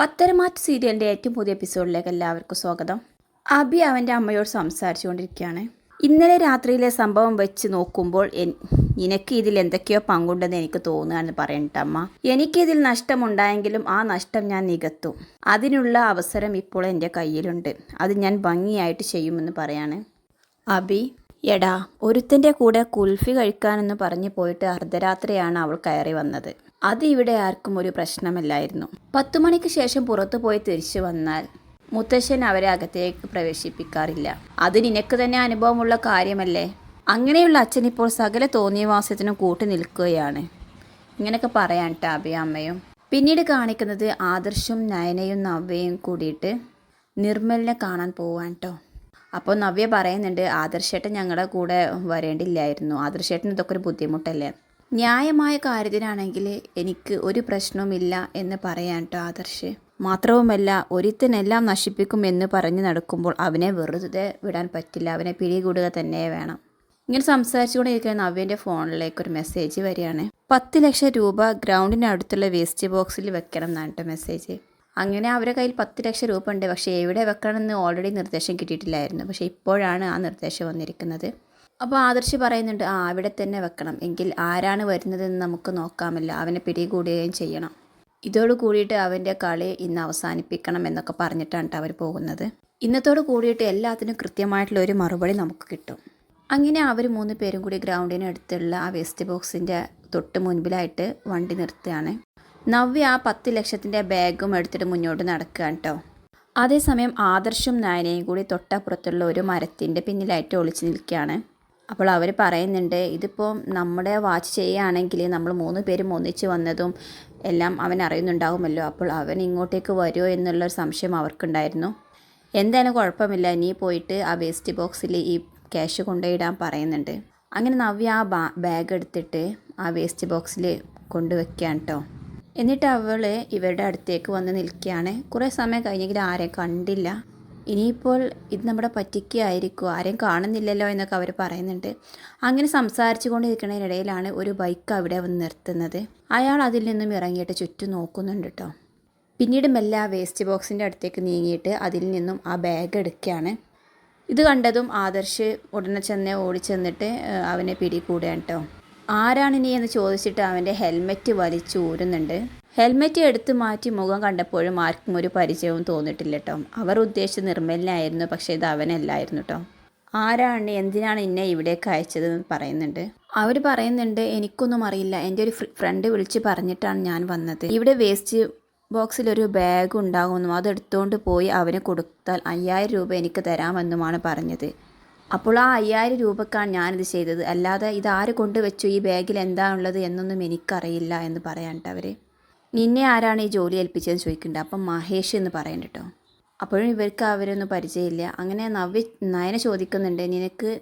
പത്തരമാറ്റ് സീരിയലിന്റെ ഏറ്റവും പുതിയ എപ്പിസോഡിലേക്ക് എല്ലാവർക്കും സ്വാഗതം. അബി അവന്റെ അമ്മയോട് സംസാരിച്ചുകൊണ്ടിരിക്കുകയാണ്. ഇന്നലെ രാത്രിയിലെ സംഭവം വെച്ച് നോക്കുമ്പോൾ നിനക്ക് ഇതിൽ എന്തൊക്കെയോ പങ്കുണ്ടെന്ന് എനിക്ക് തോന്നുകയാണെന്ന് പറയണ്ട അമ്മ. എനിക്കിതിൽ നഷ്ടമുണ്ടായെങ്കിലും ആ നഷ്ടം ഞാൻ നികത്തും. അതിനുള്ള അവസരം ഇപ്പോൾ എന്റെ കയ്യിലുണ്ട്. അത് ഞാൻ ഭംഗിയായിട്ട് ചെയ്യുമെന്ന് പറയാണ്. അബി എടാ ഒരുത്തിന്റെ കൂടെ കുൽഫി കഴിക്കാനെന്ന് പറഞ്ഞു പോയിട്ട് അർദ്ധരാത്രിയാണ് അവൾ കയറി വന്നത്. അത് ഇവിടെ ആർക്കും ഒരു പ്രശ്നമല്ലായിരുന്നു. പത്തു മണിക്ക് ശേഷം പുറത്തു പോയി തിരിച്ചു വന്നാൽ മുത്തശ്ശൻ അവരെ അകത്തേക്ക് പ്രവേശിപ്പിക്കാറില്ല. അത് നിനക്ക് തന്നെ അനുഭവമുള്ള കാര്യമല്ലേ? അങ്ങനെയുള്ള അച്ഛൻ ഇപ്പോൾ സകല തോന്നിയവാസത്തിനും കൂട്ടി നിൽക്കുകയാണ്. ഇങ്ങനെയൊക്കെ പറയാൻ ടാബി അമ്മയും. പിന്നീട് കാണിക്കുന്നത് ആദർശും നയനയും നവ്യയും കൂടിയിട്ട് നിർമ്മലിനെ കാണാൻ പോവാൻ കേട്ടോ അപ്പോൾ നവ്യ പറയുന്നുണ്ട് ആദർശേട്ടൻ ഞങ്ങളുടെ കൂടെ വരേണ്ടില്ലായിരുന്നു. ആദർശേട്ടൻ ഇതൊക്കെ ഒരു ബുദ്ധിമുട്ടല്ലേ? ന്യായമായ കാര്യത്തിനാണെങ്കിൽ എനിക്ക് ഒരു പ്രശ്നവുമില്ല എന്ന് പറയാൻ കേട്ടോ ആദർശ്. മാത്രവുമല്ല ഒരുത്തനെല്ലാം നശിപ്പിക്കും എന്ന് പറഞ്ഞ് നടക്കുമ്പോൾ അവനെ വെറുതെ വിടാൻ പറ്റില്ല. അവനെ പിടികൂടുക തന്നെ വേണം. ഇങ്ങനെ സംസാരിച്ചുകൊണ്ടിരിക്കുന്ന നവ്യന്റെ ഫോണിലേക്ക് ഒരു മെസ്സേജ് വരികയാണ്. പത്ത് ലക്ഷം രൂപ ഗ്രൗണ്ടിനടുത്തുള്ള വേസ്റ്റ് ബോക്സിൽ വെക്കണം എന്നാണ് കേട്ടോ മെസ്സേജ് അങ്ങനെ അവരുടെ കയ്യിൽ പത്ത് ലക്ഷം രൂപ ഉണ്ട്. പക്ഷേ എവിടെ വെക്കണമെന്ന് ഓൾറെഡി നിർദ്ദേശം കിട്ടിയിട്ടില്ലായിരുന്നു. പക്ഷേ ഇപ്പോഴാണ് ആ നിർദ്ദേശം വന്നിരിക്കുന്നത്. അപ്പോൾ ആദർശി പറയുന്നുണ്ട് ആ അവിടെ തന്നെ വെക്കണം. എങ്കിൽ ആരാണ് വരുന്നതെന്ന് നമുക്ക് നോക്കാമല്ല. അവനെ പിടികൂടുകയും ചെയ്യണം. ഇതോട് കൂടിയിട്ട് അവന്റെ കളി ഇന്ന് അവസാനിപ്പിക്കണം എന്നൊക്കെ പറഞ്ഞിട്ടാണ് ട്ടോ അവർ പോകുന്നത്. ഇന്നത്തോട് കൂടിയിട്ട് എല്ലാത്തിനും കൃത്യമായിട്ടുള്ള ഒരു മറുപടി നമുക്ക് കിട്ടും. അങ്ങനെ അവർ മൂന്ന് പേരും കൂടി ഗ്രൗണ്ടിന് അടുത്തുള്ള ആ വേസ്റ്റ് ബോക്സിന്റെ തൊട്ട് മുൻപിലായിട്ട് വണ്ടി നിർത്തുകയാണ്. നവ്യ ആ പത്ത് ലക്ഷത്തിന്റെ ബാഗും എടുത്തിട്ട് മുന്നോട്ട് നടക്കുകയാണ് കേട്ടോ അതേസമയം ആദർശും നയനയും കൂടി തൊട്ടപ്പുറത്തുള്ള ഒരു മരത്തിന്റെ പിന്നിലായിട്ട് ഒളിച്ചു നിൽക്കുകയാണ്. അപ്പോൾ അവർ പറയുന്നുണ്ട് ഇതിപ്പോൾ നമ്മുടെ വാച്ച് ചെയ്യുകയാണെങ്കിൽ നമ്മൾ മൂന്ന് പേരും ഒന്നിച്ച് വന്നതും എല്ലാം അവൻ അറിയുന്നുണ്ടാകുമല്ലോ അപ്പോൾ അവൻ ഇങ്ങോട്ടേക്ക് വരുമോ എന്നുള്ളൊരു സംശയം അവർക്കുണ്ടായിരുന്നു. എന്തായാലും കുഴപ്പമില്ല നീ പോയിട്ട് ആ വേസ്റ്റ് ബോക്സിൽ ഈ ക്യാഷ് കൊണ്ടുപോയിടാൻ പറയുന്നുണ്ട്. അങ്ങനെ നവ്യ ആ ബാഗ് എടുത്തിട്ട് ആ വേസ്റ്റ് ബോക്സിൽ കൊണ്ടുവയ്ക്കുകയാണ് കേട്ടോ എന്നിട്ട് അവൾ ഇവരുടെ അടുത്തേക്ക് വന്ന് നിൽക്കുകയാണ്. കുറേ സമയം കഴിഞ്ഞെങ്കിൽ ആരെ കണ്ടില്ല. ഇനിയിപ്പോൾ ഇത് നമ്മുടെ പറ്റിക്കായിരിക്കും ആരെയും കാണുന്നില്ലല്ലോ എന്നൊക്കെ അവർ പറയുന്നുണ്ട്. അങ്ങനെ സംസാരിച്ചു കൊണ്ടിരിക്കുന്നതിനിടയിലാണ് ഒരു ബൈക്ക് അവിടെ വന്ന് നിർത്തുന്നത്. അയാൾ അതിൽ നിന്നും ഇറങ്ങിയിട്ട് ചുറ്റും നോക്കുന്നുണ്ട് കേട്ടോ പിന്നീട് മെല്ലെ ആ വേസ്റ്റ് ബോക്സിന്റെ അടുത്തേക്ക് നീങ്ങിയിട്ട് അതിൽ നിന്നും ആ ബാഗ് എടുക്കുകയാണ്. ഇത് കണ്ടതും ആദർശ് ഉടനെ ചെന്ന് ഓടിച്ചെന്നിട്ട് അവനെ പിടികൂടുകയാണ് കേട്ടോ ആരാണിനി എന്ന് ചോദിച്ചിട്ട് അവന്റെ ഹെൽമെറ്റ് വലിച്ചു ഊരുന്നുണ്ട്. ഹെൽമെറ്റ് എടുത്ത് മാറ്റി മുഖം കണ്ടപ്പോഴും ആർക്കും ഒരു പരിചയവും തോന്നിയിട്ടില്ല കേട്ടോ അവർ ഉദ്ദേശിച്ച നിർമ്മലിനായിരുന്നു പക്ഷേ ഇത് അവനല്ലായിരുന്നു കേട്ടോ ആരാണ്? എന്തിനാണ് എന്നെ ഇവിടേക്ക് അയച്ചത് എന്ന് പറയുന്നുണ്ട്. അവർ പറയുന്നുണ്ട് എനിക്കൊന്നും അറിയില്ല. എന്റെ ഒരു ഫ്രണ്ട് വിളിച്ച് പറഞ്ഞിട്ടാണ് ഞാൻ വന്നത്. ഇവിടെ വേസ്റ്റ് ബോക്സിൽ ഒരു ബാഗ് ഉണ്ടാകുമെന്നും അതെടുത്തുകൊണ്ട് പോയി അവന് കൊടുത്താൽ അയ്യായിരം രൂപ എനിക്ക് തരാമെന്നുമാണ് പറഞ്ഞത്. അപ്പോൾ ആ അയ്യായിരം രൂപക്കാണ് ഞാനിത് ചെയ്തത്. അല്ലാതെ ഇത് ആര് കൊണ്ടുവച്ചു? ഈ ബാഗിൽ എന്താണുള്ളത് എന്നൊന്നും എനിക്കറിയില്ല എന്ന് പറയാനിട്ട് അവർ നിന്നെ ആരാണ് ഈ ജോലി ഏൽപ്പിച്ചതെന്ന് ചോദിക്കുന്നുണ്ട്. അപ്പം മഹേഷ് എന്ന് പറയണ്ട കേട്ടോ. അപ്പോഴും ഇവർക്ക് അവരൊന്നും പരിചയമില്ല. അങ്ങനെ നവ്യ നയന ചോദിക്കുന്നുണ്ട് നിനക്ക്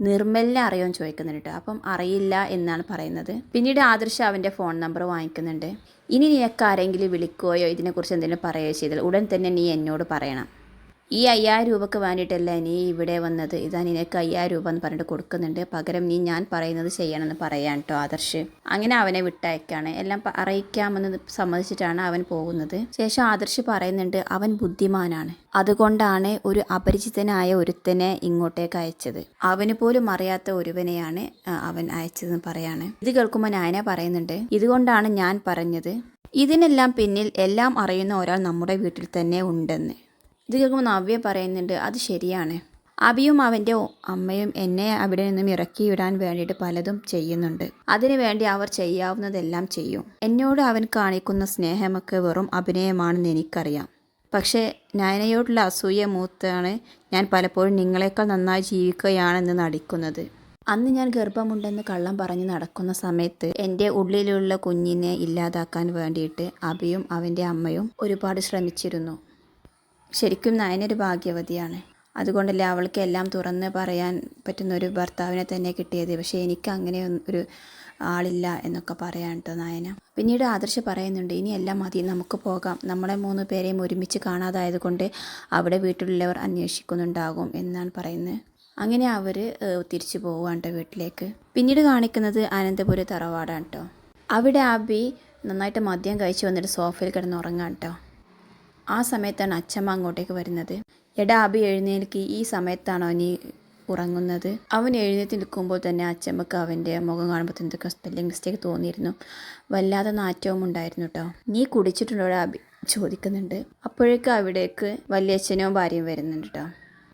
നിർമ്മലിനെ അറിയുമെന്ന് ചോദിക്കുന്നുണ്ട് കേട്ടോ. അപ്പം അറിയില്ല എന്നാണ് പറയുന്നത്. പിന്നീട് ആദർശ അവന്റെ ഫോൺ നമ്പർ വാങ്ങിക്കുന്നുണ്ട്. ഇനി നിനക്ക് ആരെങ്കിലും വിളിക്കുകയോ ഇതിനെക്കുറിച്ച് എന്തെങ്കിലും പറയുകയോ ചെയ്താൽ ഉടൻ തന്നെ നീ എന്നോട് പറയണം. ഈ അയ്യായിരം രൂപക്ക് വേണ്ടിയിട്ടല്ല നീ ഇവിടെ വന്നത്? ഇതാ നിനക്ക് അയ്യായിരം രൂപ എന്ന് പറഞ്ഞിട്ട് കൊടുക്കുന്നുണ്ട്. പകരം നീ ഞാൻ പറയുന്നത് ചെയ്യണമെന്ന് പറയാൻ കേട്ടോ ആദർശ്. അങ്ങനെ അവനെ വിട്ടയക്കാണ്. എല്ലാം അറിയിക്കാമെന്ന് സമ്മതിച്ചിട്ടാണ് അവൻ പോകുന്നത്. ശേഷം ആദർശ് പറയുന്നുണ്ട് അവൻ ബുദ്ധിമാനാണ്. അതുകൊണ്ടാണ് ഒരു അപരിചിതനായ ഒരുത്തനെ ഇങ്ങോട്ടേക്ക് അയച്ചത്. അവന് പോലും അറിയാത്ത ഒരുവനെയാണ് അവൻ അയച്ചതെന്ന് പറയാണ്. ഇത് കേൾക്കുമ്പോൾ നായന പറയുന്നുണ്ട് ഇതുകൊണ്ടാണ് ഞാൻ പറഞ്ഞത്. ഇതിനെല്ലാം പിന്നിൽ എല്ലാം അറിയുന്ന ഒരാൾ നമ്മുടെ വീട്ടിൽ തന്നെ ഉണ്ടെന്ന്. ഇത് കേൾക്കുമ്പോൾ നവ്യ പറയുന്നുണ്ട് അത് ശരിയാണ്. അബിയും അവന്റെ അമ്മയും എന്നെ അവിടെ നിന്നും ഇറക്കി വിടാൻ വേണ്ടിയിട്ട് പലതും ചെയ്യുന്നുണ്ട്. അതിനുവേണ്ടി അവർ ചെയ്യാവുന്നതെല്ലാം ചെയ്യും. എന്നോട് അവൻ കാണിക്കുന്ന സ്നേഹമൊക്കെ വെറും അഭിനയമാണെന്ന് എനിക്കറിയാം. പക്ഷേ നയനയോടുള്ള അസൂയ മൂത്താണ് ഞാൻ പലപ്പോഴും നിങ്ങളെക്കാൾ നന്നായി ജീവിക്കുകയാണെന്ന് നടിക്കുന്നത്. അന്ന് ഞാൻ ഗർഭമുണ്ടെന്ന് കള്ളം പറഞ്ഞ് നടക്കുന്ന സമയത്ത് എന്റെ ഉള്ളിലുള്ള കുഞ്ഞിനെ ഇല്ലാതാക്കാൻ വേണ്ടിയിട്ട് അബിയും അവന്റെ അമ്മയും ഒരുപാട് ശ്രമിച്ചിരുന്നു. ശരിക്കും നയനൊരു ഭാഗ്യവതിയാണ്. അതുകൊണ്ടല്ലേ അവൾക്ക് എല്ലാം തുറന്ന് പറയാൻ പറ്റുന്ന ഒരു ഭർത്താവിനെ തന്നെ കിട്ടിയത്. പക്ഷേ എനിക്ക് അങ്ങനെ ഒരു ആളില്ല എന്നൊക്കെ പറയാൻ കേട്ടോ നയന. പിന്നീട് ആദർശ് പറയുന്നുണ്ട് ഇനി എല്ലാം മതി നമുക്ക് പോകാം. നമ്മളെ മൂന്ന് പേരെയും ഒരുമിച്ച് കാണാതായത് കൊണ്ട് അവിടെ വീട്ടിലുള്ളവർ അന്വേഷിക്കുന്നുണ്ടാകും എന്നാണ് പറയുന്നത്. അങ്ങനെ അവർ തിരിച്ചു പോവുകയാണ് ട്ടോ വീട്ടിലേക്ക്. പിന്നീട് കാണിക്കുന്നത് അനന്തപുര തറവാടാണ് കേട്ടോ അവിടെ ആബി നന്നായിട്ട് മദ്യം കഴിച്ചു വന്നിട്ട് സോഫയിൽ കിടന്ന് ഉറങ്ങാം കേട്ടോ ആ സമയത്താണ് അച്ഛമ്മ അങ്ങോട്ടേക്ക് വരുന്നത്. എടാ അബി എഴുന്നേൽക്ക്. ഈ സമയത്താണോ നീ ഉറങ്ങുന്നത്? അവൻ എഴുന്നേറ്റ് നിൽക്കുമ്പോൾ തന്നെ അച്ചമ്മക്ക് അവന്റെ മുഖം കാണുമ്പോൾ എന്തൊക്കെ സ്പെല്ലിംഗ് മിസ്റ്റേക്ക് തോന്നിയിരുന്നു. വല്ലാതെ നാറ്റവും ഉണ്ടായിരുന്നു കേട്ടോ നീ കുടിച്ചിട്ടുണ്ടോ അബി ചോദിക്കുന്നുണ്ട്. അപ്പോഴേക്ക് അവിടേക്ക് വല്യച്ഛനും ഭാര്യയും വരുന്നുണ്ട് കേട്ടോ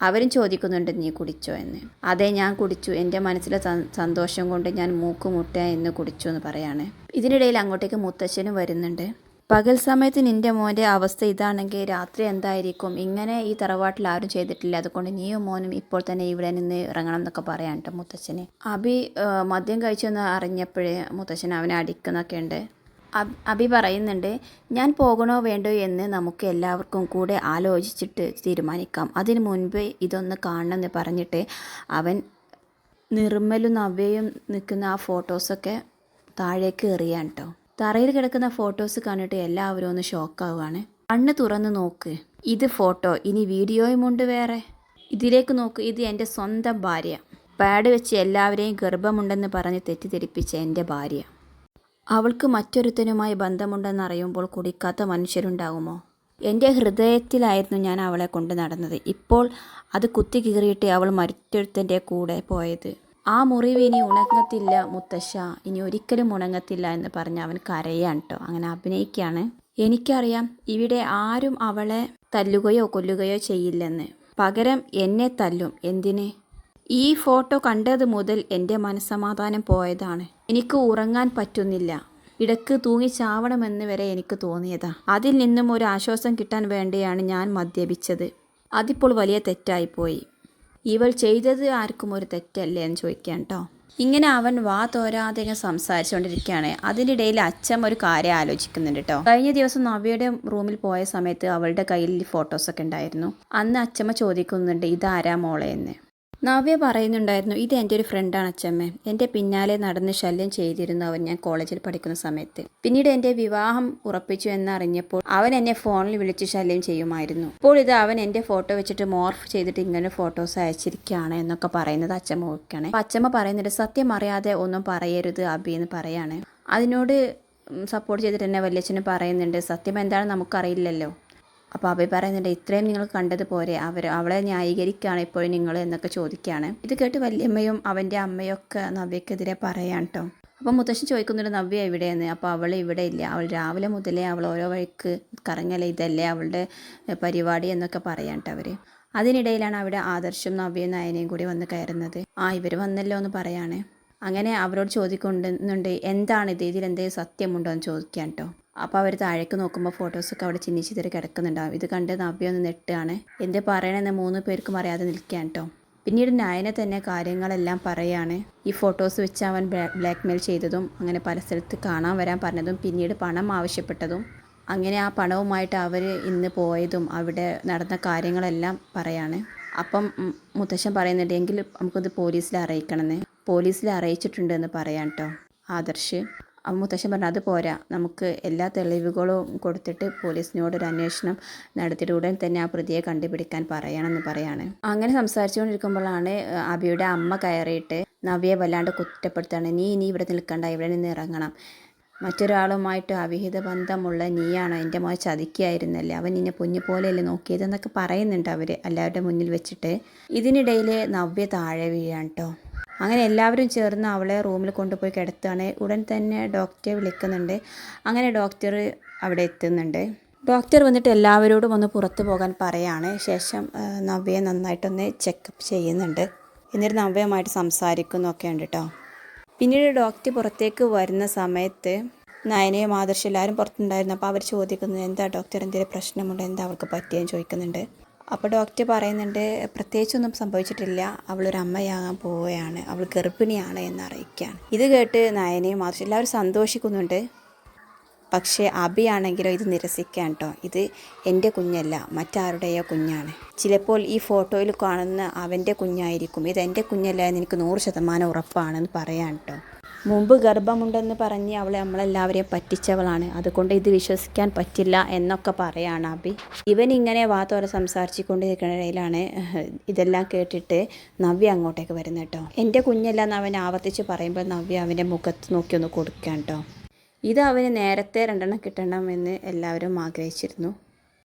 അവരും ചോദിക്കുന്നുണ്ട് നീ കുടിച്ചോ എന്ന്? അതെ ഞാൻ കുടിച്ചു. എന്റെ മനസ്സിലെ സന്തോഷം കൊണ്ട് ഞാൻ മൂക്ക് മുട്ട എന്ന് കുടിച്ചു എന്ന് പറയാണ്. ഇതിനിടയിൽ അങ്ങോട്ടേക്ക് മുത്തച്ഛനും വരുന്നുണ്ട്. പകൽ സമയത്ത് നിന്റെ മോന്റെ അവസ്ഥ ഇതാണെങ്കിൽ രാത്രി എന്തായിരിക്കും? ഇങ്ങനെ ഈ തറവാട്ടിൽ ആരും ചെയ്തിട്ടില്ല. അതുകൊണ്ട് നീയും മോനും ഇപ്പോൾ തന്നെ ഇവിടെ നിന്ന് ഇറങ്ങണം എന്നൊക്കെ പറയാൻ കേട്ടോ മുത്തച്ഛന്. അബി മദ്യം കഴിച്ചെന്ന് അറിഞ്ഞപ്പോഴേ മുത്തച്ഛൻ അവനെ അടിക്കുന്നൊക്കെ ഉണ്ട്. അബ്- പറയുന്നുണ്ട് ഞാൻ പോകണോ വേണ്ടോ എന്ന് നമുക്ക് എല്ലാവർക്കും കൂടെ ആലോചിച്ചിട്ട് തീരുമാനിക്കാം. അതിനു മുൻപ് ഇതൊന്ന് കാണണം എന്ന് പറഞ്ഞിട്ട് അവൻ നിർമ്മലും നവ്യയും നിൽക്കുന്ന ആ ഫോട്ടോസൊക്കെ താഴേക്ക് എറിയാൻ കേട്ടോ തറയിൽ കിടക്കുന്ന ഫോട്ടോസ് കണ്ടിട്ട് എല്ലാവരും ഒന്ന് ഷോക്കാവുകയാണ്. കണ്ണ് തുറന്ന് നോക്ക്. ഇത് ഫോട്ടോ ഇനി വീഡിയോയുമുണ്ട് വേറെ. ഇതിലേക്ക് നോക്ക് ഇത് എന്റെ സ്വന്തം ഭാര്യ. പാഡ് വെച്ച് എല്ലാവരെയും ഗർഭമുണ്ടെന്ന് പറഞ്ഞ് തെറ്റിദ്ധരിപ്പിച്ച എന്റെ ഭാര്യ. അവൾക്ക് മറ്റൊരുത്തനുമായി ബന്ധമുണ്ടെന്നറിയുമ്പോൾ കുടിക്കാത്ത മനുഷ്യരുണ്ടാകുമോ? എന്റെ ഹൃദയത്തിലായിരുന്നു ഞാൻ അവളെ കൊണ്ട് നടന്നത്. ഇപ്പോൾ അത് കുത്തി കീറിയിട്ട് അവൾ മറ്റൊരുത്തന്റെ കൂടെ പോയത്. ആ മുറിവ് ഇനി ഉണങ്ങത്തില്ല മുത്തശ്ശ. ഇനി ഒരിക്കലും ഉണങ്ങത്തില്ല എന്ന് പറഞ്ഞ് അവൻ കരയാണ് കേട്ടോ അങ്ങനെ അഭിനയിക്കുകയാണ് എനിക്കറിയാം ഇവിടെ ആരും അവളെ തല്ലുകയോ കൊല്ലുകയോ ചെയ്യില്ലെന്ന്. പകരം എന്നെ തല്ലും. എന്തിന്? ഈ ഫോട്ടോ കണ്ടത് മുതൽ എന്റെ മനസ്സമാധാനം പോയതാണ്. എനിക്ക് ഉറങ്ങാൻ പറ്റുന്നില്ല. ഇടയ്ക്ക് തൂങ്ങി ചാവണമെന്ന് വരെ എനിക്ക് തോന്നിയതാ. അതിൽ നിന്നും ഒരു ആശ്വാസം കിട്ടാൻ വേണ്ടിയാണ് ഞാൻ മദ്യപിച്ചത്. അതിപ്പോൾ വലിയ തെറ്റായിപ്പോയി ഇവൾ ചെയ്തത് ആർക്കും ഒരു തെറ്റല്ലേ എന്ന് ചോദിക്കാൻ കേട്ടോ ഇങ്ങനെ അവൻ വാ തോരാതെ സംസാരിച്ചുകൊണ്ടിരിക്കുകയാണ്. അതിനിടയിൽ അച്ഛൻ ഒരു കാര്യം ആലോചിക്കുന്നുണ്ട് കേട്ടോ കഴിഞ്ഞ ദിവസം നവ്യയുടെ റൂമിൽ പോയ സമയത്ത് അവളുടെ കയ്യിൽ ഫോട്ടോസൊക്കെ ഉണ്ടായിരുന്നു. അന്ന് അച്ഛമ്മ ചോദിക്കുന്നുണ്ട് ഇതാരാ മോളെ എന്ന് നവ്യ പറയുന്നുണ്ടായിരുന്നു ഇത് എന്റെ ഒരു ഫ്രണ്ടാണ് അച്ചമ്മ. എന്റെ പിന്നാലെ നടന്ന് ശല്യം ചെയ്തിരുന്നു അവൻ ഞാൻ കോളേജിൽ പഠിക്കുന്ന സമയത്ത്. പിന്നീട് എന്റെ വിവാഹം ഉറപ്പിച്ചു എന്നറിഞ്ഞപ്പോൾ അവൻ എന്നെ ഫോണിൽ വിളിച്ച് ശല്യം ചെയ്യുമായിരുന്നു. ഇപ്പോൾ ഇത് അവൻ എന്റെ ഫോട്ടോ വെച്ചിട്ട് മോർഫ് ചെയ്തിട്ട് ഇങ്ങനെ ഫോട്ടോസ് അയച്ചിരിക്കുകയാണ് എന്നൊക്കെ പറയുന്നത് അച്ഛമ്മ ഓക്കെയാണ് അപ്പം അച്ഛമ്മ സത്യം അറിയാതെ ഒന്നും പറയരുത് അബി എന്ന് പറയാണ്. അതിനോട് സപ്പോർട്ട് ചെയ്തിട്ട് തന്നെ വല്യച്ഛന് പറയുന്നുണ്ട് സത്യം എന്താണെന്ന് നമുക്കറിയില്ലല്ലോ. അപ്പോൾ അഭി പറയുന്നുണ്ട് ഇത്രയും നിങ്ങൾ കണ്ടത് പോരെ അവർ അവളെ ന്യായീകരിക്കുകയാണ് ഇപ്പോഴും നിങ്ങൾ എന്നൊക്കെ ചോദിക്കുകയാണ്. ഇത് കേട്ട് വല്യമ്മയും അവന്റെ അമ്മയൊക്കെ നവ്യക്കെതിരെ പറയാൻ കേട്ടോ അപ്പോൾ മുത്തശ്ശൻ ചോദിക്കുന്നുണ്ട് നവ്യ എവിടെയെന്ന് അപ്പോൾ അവൾ ഇവിടെ ഇല്ല. അവൾ രാവിലെ മുതലേ അവൾ ഓരോ വഴിക്ക് കറങ്ങല ഇതല്ലേ അവളുടെ പരിപാടി എന്നൊക്കെ പറയാൻ കേട്ടോ അവർ അതിനിടയിലാണ് അവിടെ ആദർശും നവ്യയും നയനയും കൂടി വന്ന് കയറുന്നത്. ആ ഇവർ വന്നല്ലോ എന്ന് പറയാണ്. അങ്ങനെ അവരോട് ചോദിക്കുന്നുണ്ട് എന്താണിത് ഇതിൽ എന്തെങ്കിലും സത്യമുണ്ടോ? എന്ന് ചോദിക്കാൻ കേട്ടോ അപ്പോൾ അവർ താഴേക്ക് നോക്കുമ്പോൾ ഫോട്ടോസൊക്കെ അവിടെ ചിന്നിച്ചിതറി കിടക്കുന്നുണ്ടാവും. ഇത് കണ്ട് നവ്യ ഒന്ന് നെട്ടുകയാണ് എന്ത് പറയണമെന്ന് മൂന്ന് പേർക്കും അറിയാതെ നിൽക്കാൻ കേട്ടോ പിന്നീട് നയനെ തന്നെ കാര്യങ്ങളെല്ലാം പറയാണ്. ഈ ഫോട്ടോസ് വെച്ച് അവൻ ബ്ലാക്ക് മെയിൽ ചെയ്തതും അങ്ങനെ പല സ്ഥലത്ത് കാണാൻ വരാൻ പറഞ്ഞതും പിന്നീട് പണം ആവശ്യപ്പെട്ടതും അങ്ങനെ ആ പണവുമായിട്ട് അവർ ഇന്ന് പോയതും അവിടെ നടന്ന കാര്യങ്ങളെല്ലാം പറയാണ്. അപ്പം മുത്തശ്ശൻ പറയുന്നുണ്ട് എങ്കിൽ നമുക്കത് പോലീസിൽ അറിയിക്കണമെന്ന്. പോലീസിൽ അറിയിച്ചിട്ടുണ്ട് എന്ന് പറയാൻ കേട്ടോ ആദർശ്. മുത്തശ്ശൻ പറഞ്ഞു അത് പോരാ. നമുക്ക് എല്ലാ തെളിവുകളും കൊടുത്തിട്ട് പോലീസിനോട് ഒരു അന്വേഷണം നടത്തിയിട്ട് ഉടൻ തന്നെ ആ പ്രതിയെ കണ്ടുപിടിക്കാൻ പറയണമെന്ന് പറയാണ്. അങ്ങനെ സംസാരിച്ചുകൊണ്ടിരിക്കുമ്പോഴാണ് അബിയുടെ അമ്മ കയറിയിട്ട് നവ്യയെ വല്ലാണ്ട് കുറ്റപ്പെടുത്താണ് നീ ഇനി ഇവിടെ നിൽക്കണ്ട ഇവിടെ നിന്ന് ഇറങ്ങണം. മറ്റൊരാളുമായിട്ട് അവിഹിത ബന്ധമുള്ള നീയാണോ എന്റെ മോനെ ചതിക്കുകയായിരുന്നല്ലേ അവൻ നിന്നെ പൊന്നു പോലെയല്ലേ നോക്കിയതെന്നൊക്കെ പറയുന്നുണ്ട് അവർ എല്ലാവരുടെ മുന്നിൽ വെച്ചിട്ട്. ഇതിനിടയിൽ നവ്യ താഴെ വീഴാണ് കേട്ടോ അങ്ങനെ എല്ലാവരും ചേർന്ന് അവളെ റൂമിൽ കൊണ്ടുപോയി കിടത്തുകയാണ്. ഉടൻ തന്നെ ഡോക്ടറെ വിളിക്കുന്നുണ്ട്. അങ്ങനെ ഡോക്ടർ അവിടെ എത്തുന്നുണ്ട്. ഡോക്ടർ വന്നിട്ട് എല്ലാവരോടും ഒന്ന് പുറത്തു പോകാൻ പറയാണ്. ശേഷം നവ്യയെ നന്നായിട്ടൊന്ന് ചെക്കപ്പ് ചെയ്യുന്നുണ്ട്. എന്നിട്ട് നവ്യയുമായിട്ട് സംസാരിക്കുന്നൊക്കെ ഉണ്ട് കേട്ടോ. പിന്നീട് ഡോക്ടർ പുറത്തേക്ക് വരുന്ന സമയത്ത് നയനയും ആദർശം എല്ലാവരും പുറത്തുണ്ടായിരുന്നു. അപ്പോൾ അവർ ചോദിക്കുന്നത് എന്താ ഡോക്ടർ എന്തെങ്കിലും പ്രശ്നമുണ്ടോ? എന്താ അവൾക്ക് പറ്റിയെന്ന് ചോദിക്കുന്നുണ്ട്. അപ്പോൾ ഡോക്ടർ പറയുന്നുണ്ട് പ്രത്യേകിച്ചൊന്നും സംഭവിച്ചിട്ടില്ല. അവളൊരു അമ്മയാകാൻ പോവുകയാണ്. അവൾ ഗർഭിണിയാണ് എന്ന് അറിയിക്കുകയാണ്. ഇത് കേട്ട് നയനയും ആദർശം എല്ലാവരും സന്തോഷിക്കുന്നുണ്ട്. പക്ഷേ അബിയാണെങ്കിലോ ഇത് നിരസിക്കാൻ കേട്ടോ ഇത് എന്റെ കുഞ്ഞല്ല മറ്റാരുടെയോ കുഞ്ഞാണ്. ചിലപ്പോൾ ഈ ഫോട്ടോയിൽ കാണുന്ന അവന്റെ കുഞ്ഞായിരിക്കും. ഇത് എന്റെ കുഞ്ഞല്ല എന്ന് എനിക്ക് നൂറ് ശതമാനം ഉറപ്പാണെന്ന് പറയാൻ കേട്ടോ മുമ്പ് ഗർഭമുണ്ടെന്ന് പറഞ്ഞ് അവളെ നമ്മളെല്ലാവരെയും പറ്റിച്ചവളാണ്. അതുകൊണ്ട് ഇത് വിശ്വസിക്കാൻ പറ്റില്ല എന്നൊക്കെ പറയാണ് അബി. ഇവൻ ഇങ്ങനെ വാത്തോടെ സംസാരിച്ചുകൊണ്ടിരിക്കുന്നതിലാണ് ഇതെല്ലാം കേട്ടിട്ട് നവ്യ അങ്ങോട്ടേക്ക് വരുന്നത് കേട്ടോ എന്റെ കുഞ്ഞെല്ലാം അവൻ ആവർത്തിച്ച് പറയുമ്പോൾ നവ്യ അവന്റെ മുഖത്ത് നോക്കി ഒന്ന് കൊടുക്കാൻ കേട്ടോ ഇത് അവന് നേരത്തെ രണ്ടെണ്ണം കിട്ടണമെന്ന് എല്ലാവരും ആഗ്രഹിച്ചിരുന്നു.